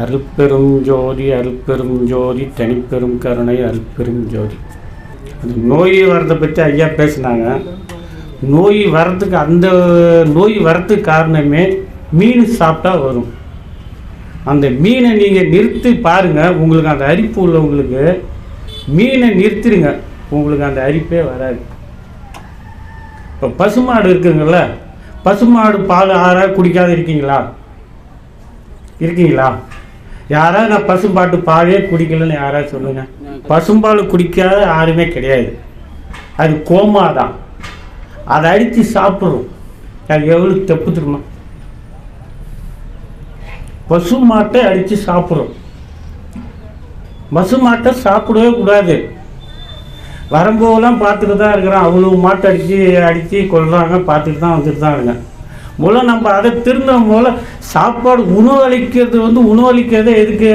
அருட்பெரும் ஜோதி அருட்பெரும் ஜோதி தனிப்பெரும் கருணை அருட்பெரும் ஜோதி. அந்த நோய் வரதை பற்றி ஐயா பேசினாங்க. நோய் வரதுக்கு அந்த நோய் வரதுக்கு காரணமே மீன் சாப்பிட்டா வரும். அந்த மீனை நீங்கள் நிறுத்தி பாருங்கள் உங்களுக்கு அந்த அரிப்பு உள்ளவங்களுக்கு மீனை நிறுத்திடுங்க. உங்களுக்கு அந்த அரிப்பே வராது. இப்போ பசுமாடு இருக்குங்கள்ல பசுமாடு பால் ஆறாக குடிக்காத இருக்கீங்களா? இருக்கீங்களா? யாராவது நான் பசும்பாட்டு பாலே குடிக்கலன்னு யாராவது சொல்லுங்க? பசும்பால் குடிக்காத யாருமே கிடையாது. அது கோமா தான் அதை அடித்து சாப்பிட்றோம். அது எவ்வளோ தப்பு திரும்ப பசு மாட்டை அடித்து சாப்பிட்றோம். பசு மாட்டை சாப்பிடவே கூடாது. வரும்போதெல்லாம் பார்த்துட்டு தான் இருக்கிறோம் அவ்வளோ மாட்டை அடித்து அடித்து கொள்றாங்க பார்த்துட்டு தான் வந்துட்டு தான் இருக்கேன். மூலம் நம்ம அதை திருந்த மூல சாப்பாடு உணவளிக்கிறது வந்து உணவளிக்கிறது எதுக்கு?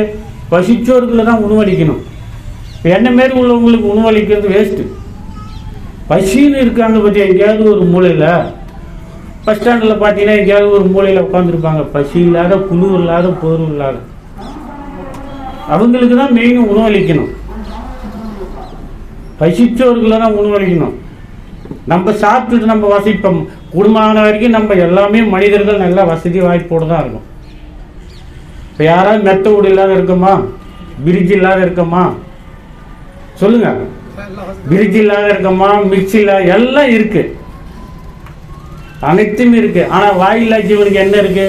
பசிச்சோர்களை தான் உணவளிக்கணும். இப்போ என்ன மாரி உள்ளவங்களுக்கு உணவளிக்கிறது வேஸ்ட்டு பசின்னு இருக்காங்க பற்றி எங்கேயாவது ஒரு மூலையில். பஸ் ஸ்டாண்டில் பார்த்தீங்கன்னா எங்கேயாவது ஒரு மூலையில் உட்காந்துருப்பாங்க பசி இல்லாத குழு இல்லாத போர்வு இல்லாத. அவங்களுக்கு தான் மெயின் உணவளிக்கணும். பசிச்சோர்களை தான் உணவளிக்கணும். நம்ம சாப்பிட்டுட்டு நம்ம வசிப்போம். குடும்பமான வரைக்கும் நம்ம எல்லாமே மனிதர்கள் நல்ல வசதி வாய்ப்போடு தான் இருக்கும். இப்போ யாராவது மெத்த வீடு இல்லாத இருக்கோமா? பிரிட்ஜ் இல்லாத இருக்கோமா? சொல்லுங்க. பிரிட்ஜ் இல்லாத இருக்கோமா? மிக்சி இல்லாத எல்லாம் இருக்கு. அனைத்தும் இருக்கு. ஆனால் வாயில்லா ஜீவனுக்கு என்ன இருக்கு?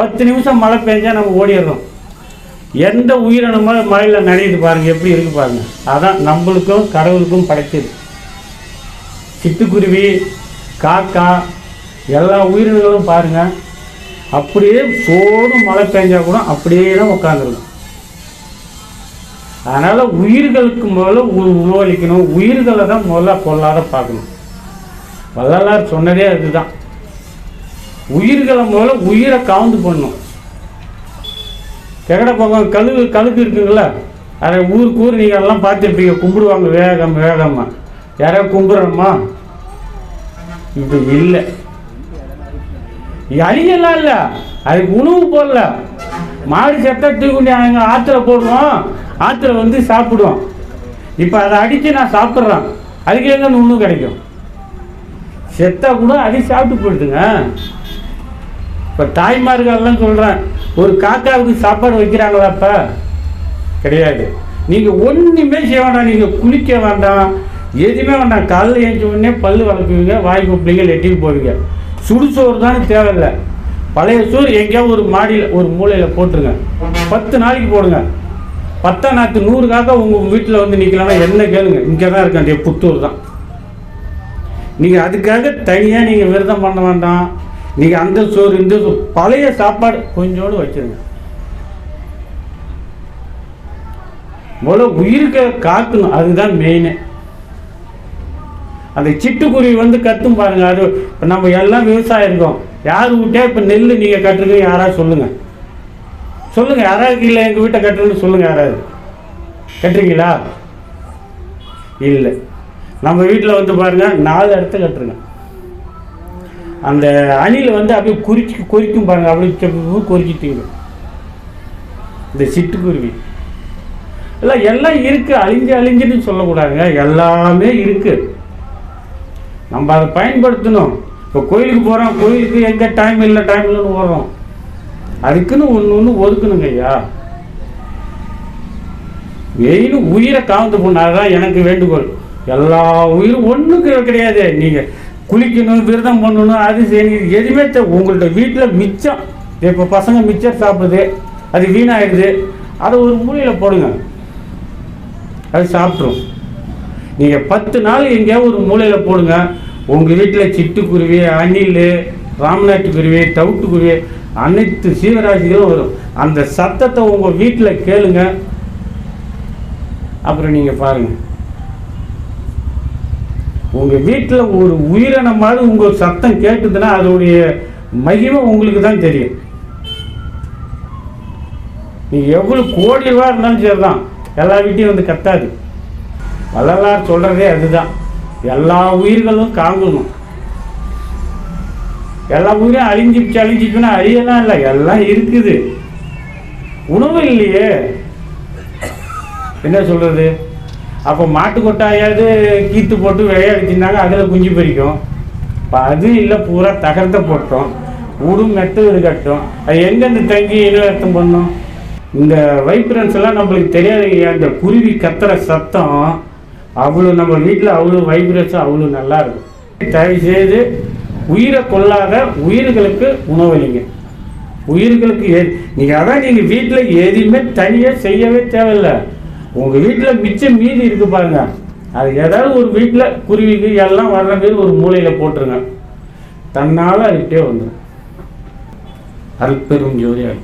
பத்து நிமிஷம் மழை பெஞ்சா நம்ம ஓடிடுறோம். எந்த உயிரினமோ மழையில் நனையுது பாருங்க எப்படி இருக்கு பாருங்க. அதான் நம்மளுக்கும் கடவுளுக்கும் படைச்சது சிட்டுக்குருவி காக்கா எல்லா உயிரினங்களும் பாருங்கள் அப்படியே சோடு மழை பெஞ்சால் கூட அப்படியே தான் உட்காந்துருக்கும் அதனால் உயிர்களுக்கு முதல்ல உ- உணவளிக்கணும் உயிர்களை தான் முதல்ல கொள்ளாத பார்க்கணும். வள்ளலார் சொன்னதே அதுதான். உயிர்களை முதல்ல உயிரை காவுந்து பண்ணணும் கெகட பக்கம் கழுகு கழுகு இருக்குங்களா அதை ஊருக்கு ஊர் நீங்கள் எல்லாம் பார்த்துருப்பீங்க. கும்பிடுவாங்க வேகம் வேகமாக யாராவது கும்பிட்றோமா இது இல்லை. அழியெல்லாம் இல்லை. அதுக்கு உணவு போடல மாடு செத்தா தூக்கி அங்கே ஆற்றுல போடுவோம் ஆற்றுல வந்து சாப்பிடுவோம். இப்போ அதை அடித்து நான் சாப்பிட்றேன். அதுக்கு எங்கே உணவு கிடைக்கும்? செத்தா கூட அடி சாப்பிட்டு போயிடுதுங்க. இப்போ தாய்மார்கள்லாம் சொல்கிறேன் ஒரு காக்காவுக்கு சாப்பாடு வைக்கிறாங்களாப்பா கிடையாது. நீங்கள் ஒன்றுமே செய்ய வேண்டாம். நீங்கள் குளிக்க வேண்டாம். எதுவுமே வேண்டாம். காலைல ஏஞ்சி உடனே பல்லு வளர்க்குவீங்க வாய் கூப்பிடுவீங்க லெட்டின் போவீங்க. சுடுசோறு தானே தேவையில்லை. பழைய சோறு எங்கேயாவது ஒரு மாடியில் ஒரு மூலையில் போட்டுருங்க. பத்து நாளைக்கு போடுங்க. பத்தாம் நாற்று நூறு காக்கா உங்கள் வீட்டில் வந்து நிற்கலன்னா என்ன கேளுங்க. இங்கே தான் இருக்காண்டிய புத்தூர் தான். நீங்கள் அதுக்காக தனியாக நீங்கள் விரதம் பண்ண வேண்டாம். நீங்கள் அந்த சோறு இந்த சோறு பழைய சாப்பாடு கொஞ்சோடு வச்சிருங்க. முதல்ல உயிருக்கு காக்கணும். அதுதான் மெயினு அந்த சிட்டுக்குருவி வந்து கத்தும் பாருங்க. அது இப்போ நம்ம எல்லாம் விவசாயம் இருக்கோம். யார் விட்டே இப்போ நெல் நீங்கள் கட்டுறீங்க யாராவது சொல்லுங்கள் சொல்லுங்கள் யாராவது இல்லை எங்கள் வீட்டை கட்டுறதுன்னு சொல்லுங்கள் யாராவது. கட்டுறீங்களா? இல்லை. நம்ம வீட்டில் வந்து பாருங்கள் நாலு இடத்த கட்டுருங்க அந்த அணில் வந்து அப்படியே குறிச்சி குறிக்கும் பாருங்கள் அப்படியே செப்பு குறிச்சிட்டீங்க இந்த சிட்டுக்குருவி. எல்லாம் எல்லாம் இருக்குது அழிஞ்சு அழிஞ்சுன்னு சொல்லக்கூடாதுங்க. எல்லாமே இருக்குது நம்ம அதை பயன்படுத்தணும். இப்போ கோயிலுக்கு போகிறோம் கோயிலுக்கு எங்கே டைம் இல்லை டைம் இல்லைன்னு ஓடுறோம். அதுக்குன்னு ஒன்று ஒன்று ஒதுக்கணுங்க ஐயா. மெயின் உயிரை காவந்து பண்ணாதான் எனக்கு வேண்டுகோள். எல்லா உயிரும் ஒன்றுக்கு கிடையாது. நீங்கள் குளிக்கணும் விரதம் பண்ணணும் அது செய்யணும் எதுவுமே உங்கள்கிட்ட வீட்டில் மிச்சம். இப்போ பசங்க மிச்சம் சாப்பிடுது அது வீணாயிடுது. அதை ஒரு மூலையில் போடுங்க. அது சாப்பிட்ரும் நீங்கள் பத்து நாள் எங்கேயாவது ஒரு மூலையில் போடுங்க. உங்கள் வீட்டில் சிட்டுக்குருவி அணில் ராமநாட்டுக்குருவி தவிட்டுக்குருவி அனைத்து சீவராசிகளும் வரும். அந்த சத்தத்தை உங்கள் வீட்டில் கேளுங்க. அப்புறம் நீங்கள் பாருங்கள் உங்கள் வீட்டில் ஒரு உயிரினமாவது உங்கள் சத்தம் கேட்டுதுன்னா அதோடைய மகிமை உங்களுக்கு தான் தெரியும். நீங்கள் எவ்வளோ கோடி ரூபா இருந்தாலும் சரி தான் எல்லா வீட்டையும் வந்து கத்தாது. வள்ளலார் சொல்கிறதே அதுதான். எல்லா உயிர்களும் காங்கணும். எல்லா உயிரும் அழிஞ்சிச்சு அழிஞ்சிச்சுன்னா அழியலாம் இல்லை எல்லாம் இருக்குது. உணவு இல்லையே. என்ன சொல்கிறது அப்போ மாட்டு கொட்டாயாவது கீத்து போட்டு விளையாடிச்சிருந்தாங்க அதில் குஞ்சு பறிக்கும். இப்போ அது இல்லை பூரா தகர்த்த போட்டோம். ஊடும் மெத்து இருக்கட்டும். அது எங்கேருந்து தங்கி இனவர்த்தம் பண்ணும்? இந்த வைப்ரன்ஸ் எல்லாம் நம்மளுக்கு தெரியாது அந்த குருவி கத்துற சத்தம். அவ்வளோ நம்ம வீட்டில் அவ்வளோ வைப்ரேஷன் அவ்வளோ நல்லா இருக்கும். தயவுசெய்து உயிரை கொள்ளாத உயிர்களுக்கு உணவளிங்க உயிர்களுக்கு எ நீங்கள் அதான் நீங்கள் வீட்டில் எதையுமே தனியாக செய்யவே தேவையில்லை. உங்கள் வீட்டில் மிச்சம் மீதி இருக்கு பாருங்க. அது ஏதாவது ஒரு வீட்டில் குருவிக்கு எல்லாம் வர்ற மாதிரி ஒரு மூலையில் போட்டுருங்க. தன்னால் அதுக்கிட்டே வந்துடும் அல்பெரும் ஜோதியாக